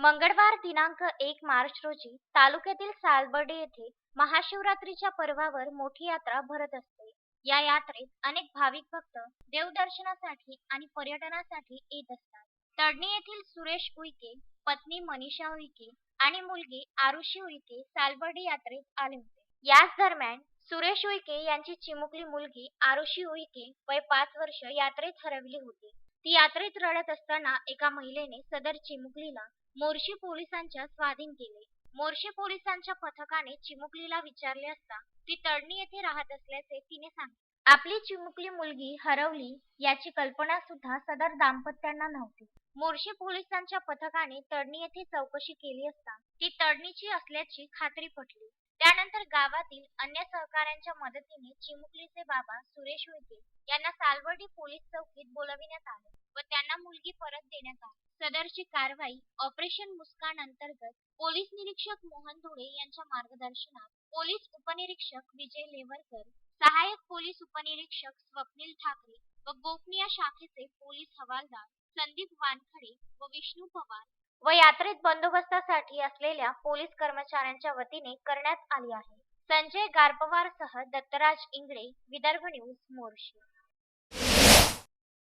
मंगळवार दिनांक एक मार्च रोजी तालुक्यातील सालबर्डी येथे महाशिवरात्रीच्या पर्वावर मोठी यात्रा भरत असते. या यात्रेत अनेक भाविक भक्त देवदर्शनासाठी आणि पर्यटनासाठी येत असतात. तडणी येथील सुरेश उईके पत्नी मनीषा उईके आणि मुलगी आरुषी उईके सालबर्डी यात्रेत आले होते. याच दरम्यान सुरेश उईके यांची चिमुकली मुलगी आरुषी उईके वय पाच वर्ष यात्रेत हरवली होती. ती यात्रेत रडत असताना एका महिलेने सदर चिमुकलीला मोर्शी पोलिसांच्या स्वाधीन केले. मोर्शी पोलिसांच्या पथकाने चिमुकलीला विचारले असता ती तडणी येथे राहत असल्याचे तिने सांगितले. आपली चिमुकली मुलगी हरवली याची कल्पना सुद्धा सदर दाम्पत्यांना नव्हती. मोर्शी पोलिसांच्या पथकाने तडणी येथे चौकशी केली असता ती तडणीची असल्याची खात्री पटली. त्यानंतर गावातील अन्य सहकाऱ्यांच्या मदतीने चिमुकलीचे बाबा सुरेश उईके यांना सालवर्डी पोलीस चौकीत बोलाविण्यात आले व त्यांना मुलगी परत देण्यात आली. सदरची कारवाई ऑपरेशन मुस्कान अंतर्गत पोलीस निरीक्षक मोहन धुळे यांच्या मार्गदर्शनात पोलीस उपनिरीक्षक विजय लेवरकर सहाय्यक पोलीस उपनिरीक्षक स्वप्नील ठाकरे व गोपनीय शाखेचे पोलीस हवालदार संदीप वानखडे व विष्णू पवार व यात्रेत बंदोबस्तासाठी असलेल्या पोलीस कर्मचाऱ्यांच्या वतीने करण्यात आली आहे. संजय गारपवार सह दत्तराज इंगळे विदर्भ न्यूज मोर्शी.